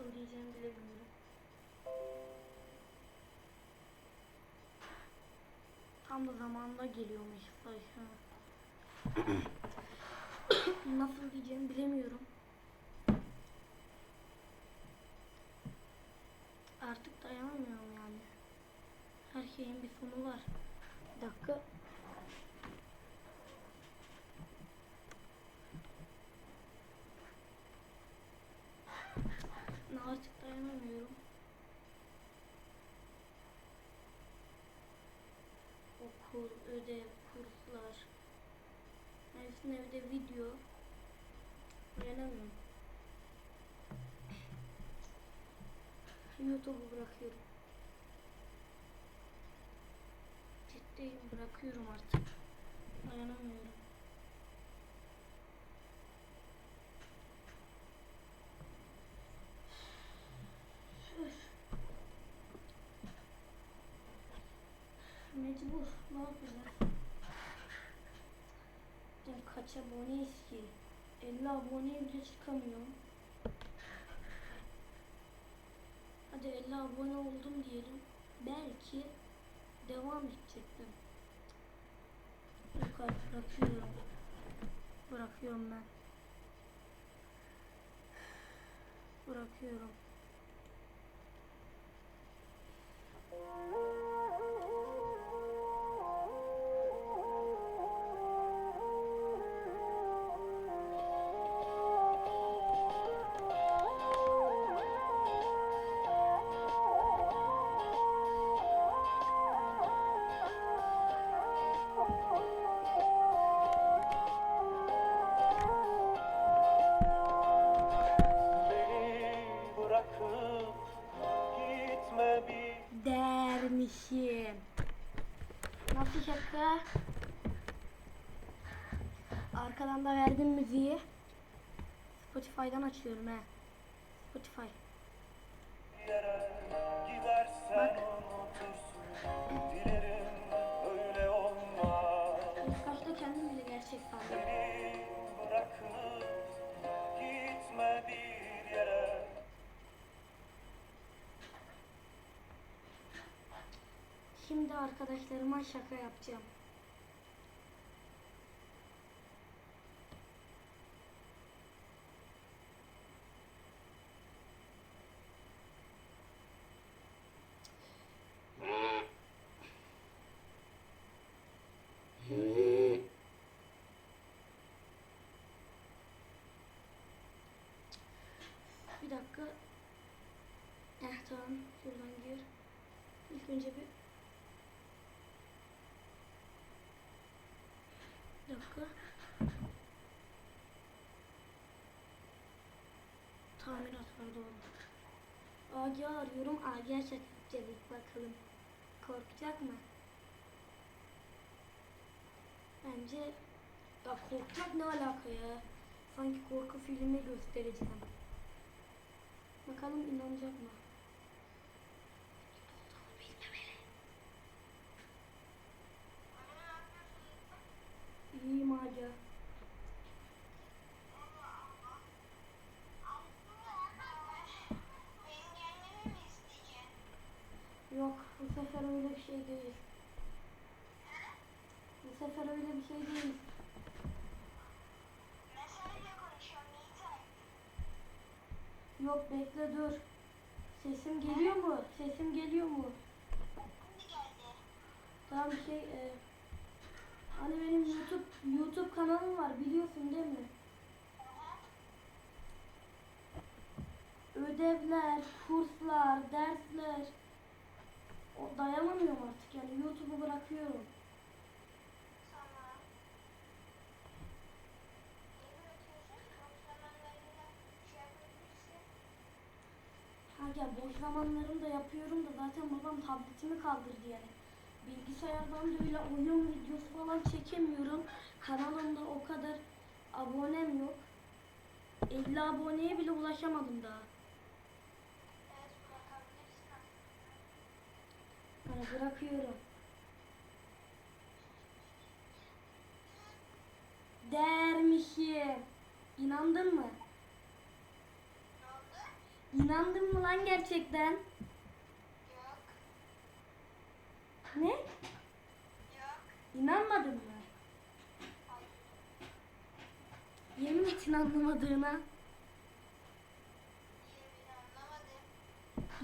Nasıl diyeceğimi bilemiyorum. Tam da zamanında geliyormuş başına. Nasıl diyeceğimi bilemiyorum. Artık dayanamıyorum yani. Her şeyin bir sonu var. Bir dakika. Ne artık dayanamıyorum. Okul, ödev, kurslar. Hepsinin evde video. Dayanamıyorum. YouTube'u bırakıyorum. Ciddiyim bırakıyorum artık. Dayanamıyorum. Üf. Mecbur. Ne yapacağız? Ya kaç aboneyiz ki? 50 aboneye bile çıkamıyorum. Hadi 50 abone oldum diyelim. Belki devam edecektim. Yok artık bırakıyorum. Bırakıyorum ben. Bırakıyorum. Arkadan da verdim müziği. Spotify'dan açıyorum he. Spotify. Bak. İlk başta kendim bile gerçek Şimdi arkadaşlarıma şaka yapacağım. Bir dakika. Eh tamam. Şuradan gir. İlk önce bir Bir dakika. Tamirat var doğru. Agi arıyorum. Yapacağız ilk bakalım. Korkacak mı? Bence ya korkacak ne alaka ya? Sanki korku filmi göstereceğim. Bakalım inanacak mı? İyiyim Aga. Benim gelmemi mi isteyeceksin? Yok bu sefer öyle bir şey değil. Bu sefer öyle bir şey değil. Yok bekle dur. Sesim geliyor mu? Sesim geliyor mu? Tamam bir şey. E, hani benim YouTube YouTube kanalım var biliyorsun değil mi? Ödevler, kurslar, dersler. O dayanamıyorum artık yani YouTube'u bırakıyorum. Bırakıyorsun? Boş zamanlarımda yapıyorum da zaten babam tabletimi kaldırdı yani. Bilgisayardan da öyle oyun videosu falan çekemiyorum. Kanalımda o kadar abonem yok. 50 aboneye bile ulaşamadım daha. Evet bırakabilirsin bırakıyorum. Dermişim. İnandın mı? İnandın mı lan gerçekten? Yok. Ne? Yok. İnanmadın mı? Hayır. Yemin et inanmadığına.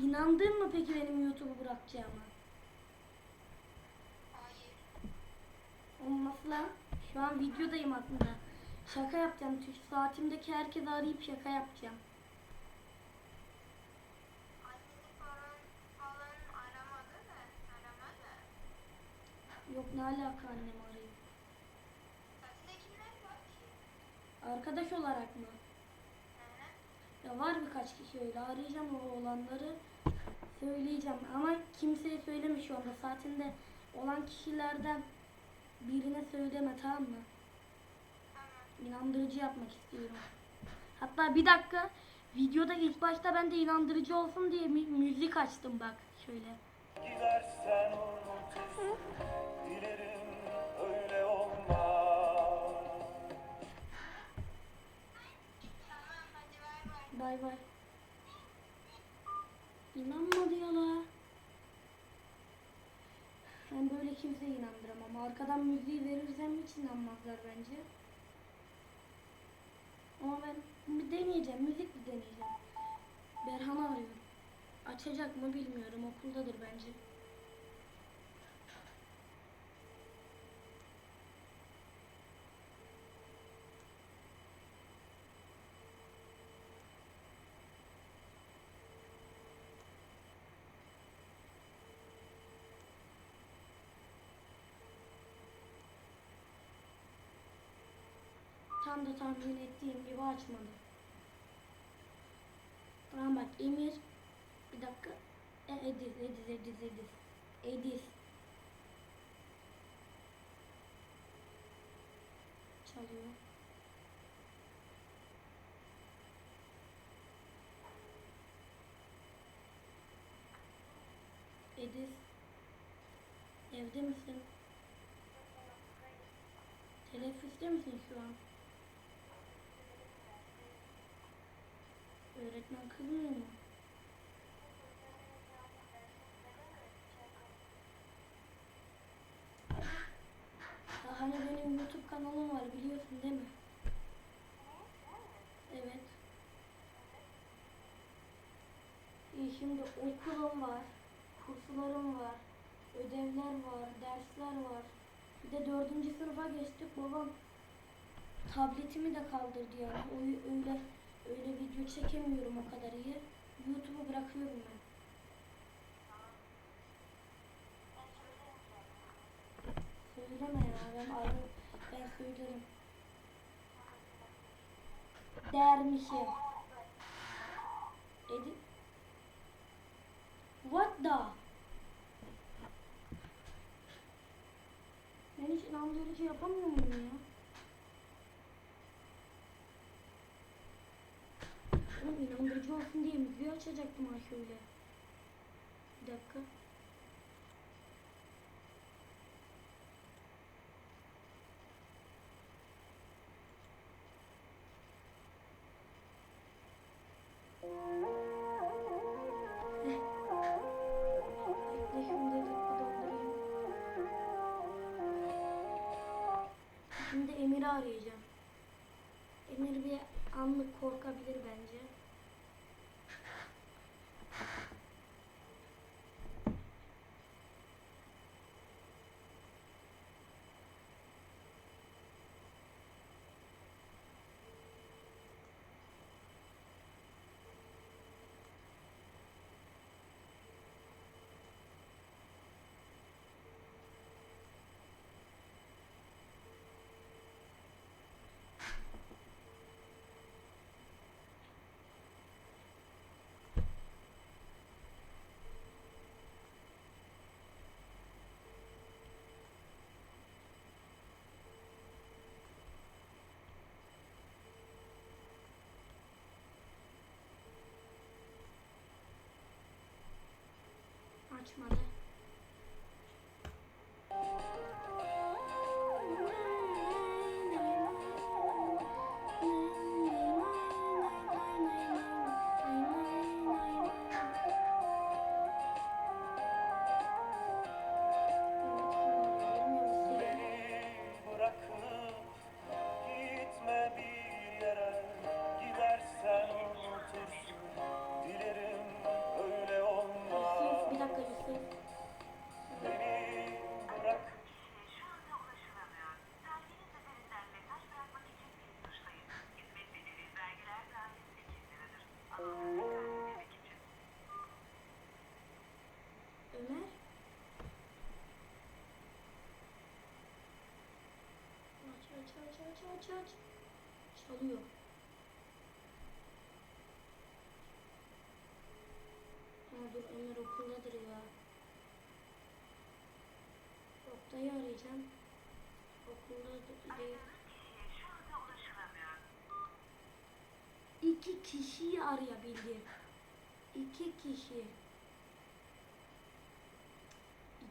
İnandın mı peki benim YouTube'u bırakacağıma? Hayır. Olmaz lan. Şu an videodayım aslında. Şaka yapacağım. Şu saatimdeki herkesi arayıp şaka yapacağım. Yok ne alaka annem arayıp. Arkadaş olarak mı? Hı hı. Ya var birkaç kişi öyle. Arayacağım o olanları. Söyleyeceğim. Ama kimseye söyleme şu anda. Saatinde olan kişilerden birine söyleme tamam mı? Tamam. İnandırıcı yapmak istiyorum. Hatta bir dakika. Videoda ilk başta ben de inandırıcı olsun diye mü- müzik açtım bak. Şöyle. Gidersen unutursun Dilerim öyle olmaz bay bay. İnanmadı ya kimseye inandıramam. Arkadan müziği verirsem hiç inanmazlar bence. Ama ben bir deneyeceğim. Müzik bir deneyeceğim. Berhan'ı arıyorum. Açacak mı bilmiyorum. Okuldadır bence. Tam da tahmin ettiğim gibi açmadı. Tamam bak Emir. Bir dakika. E, Ediz, Ediz, Ediz, Ediz. Ediz. Çalıyor. Ediz. Evde misin? Teneffüste misin şu an? Öğretmen kızmıyor mu? Ya hani benim YouTube kanalım var biliyorsun değil mi? Evet. İyi şimdi okulum var, kurslarım var, ödevler var, dersler var. Bir de dördüncü sınıfa geçtik babam tabletimi de kaldırdı yani. O, öyle öyle video çekemiyorum o kadar iyi. YouTube'u bırakıyorum ben. Söyleme ya ben ayrı ben söylerim. Dermişim. Edi What the? Ben hiç inandırıcı yapamıyor muyum ya? Oğlum inandırıcı olsun diye müziği açacaktım şöyle. Bir dakika. Arayacağım. Emir bir anlık korkabilir bence. Aç aç. Çalıyor. Ha dur Ömer okuldadır ya. Oktay'ı arayacağım. Okulda değil. İki kişiyi arayabildim. İki kişi.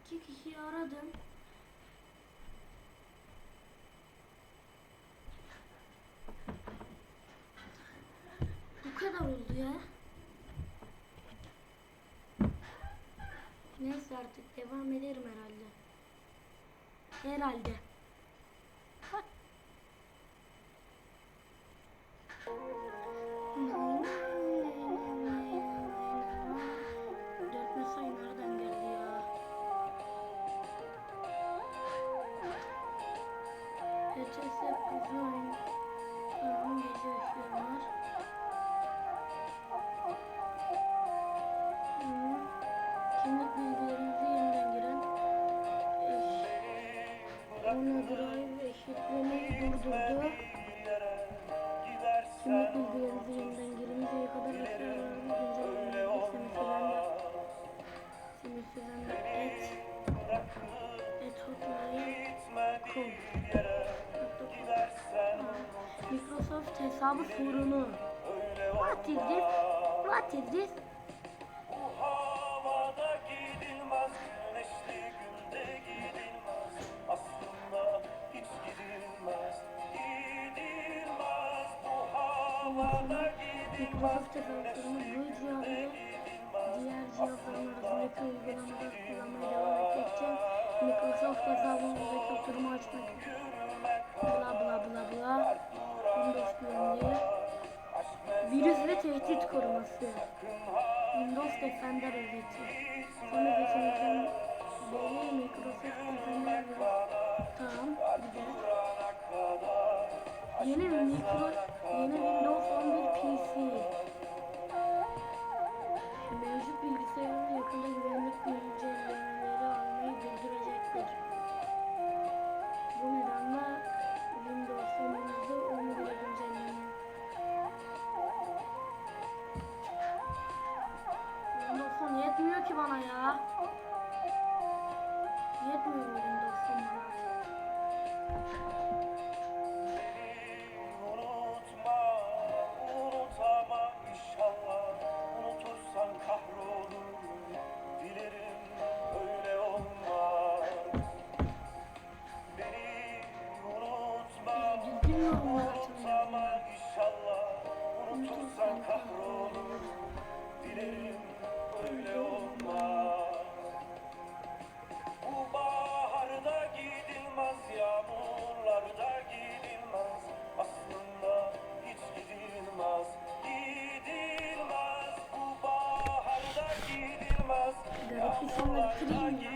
İki kişiyi aradım. Bu kadar oldu ya. Neyse artık devam ederim herhalde. Herhalde. Ya? HTS Design Tamam gece ışığım var. Eşitlemeyi durdurdu. Kimlik bilgilerinizi yeniden girinceye kadar eşyalarınızı güncellemeyi Sinirsinden et et hotline com. Microsoft hesabı sorunu. What is this? What is this? Microsoft hesaplarını bu cihazı diğer cihazların arasındaki uygulamaları kullanmaya devam ettikçe Microsoft hesabınızdaki oturumu açmak bla bla bla bla Windows güvenliği virüs ve tehdit koruması Windows Defender özeti sonra geçenekten beri Microsoft Defender ve tamam güzel. Yeni mikro yeni Windows Fifi. 啊。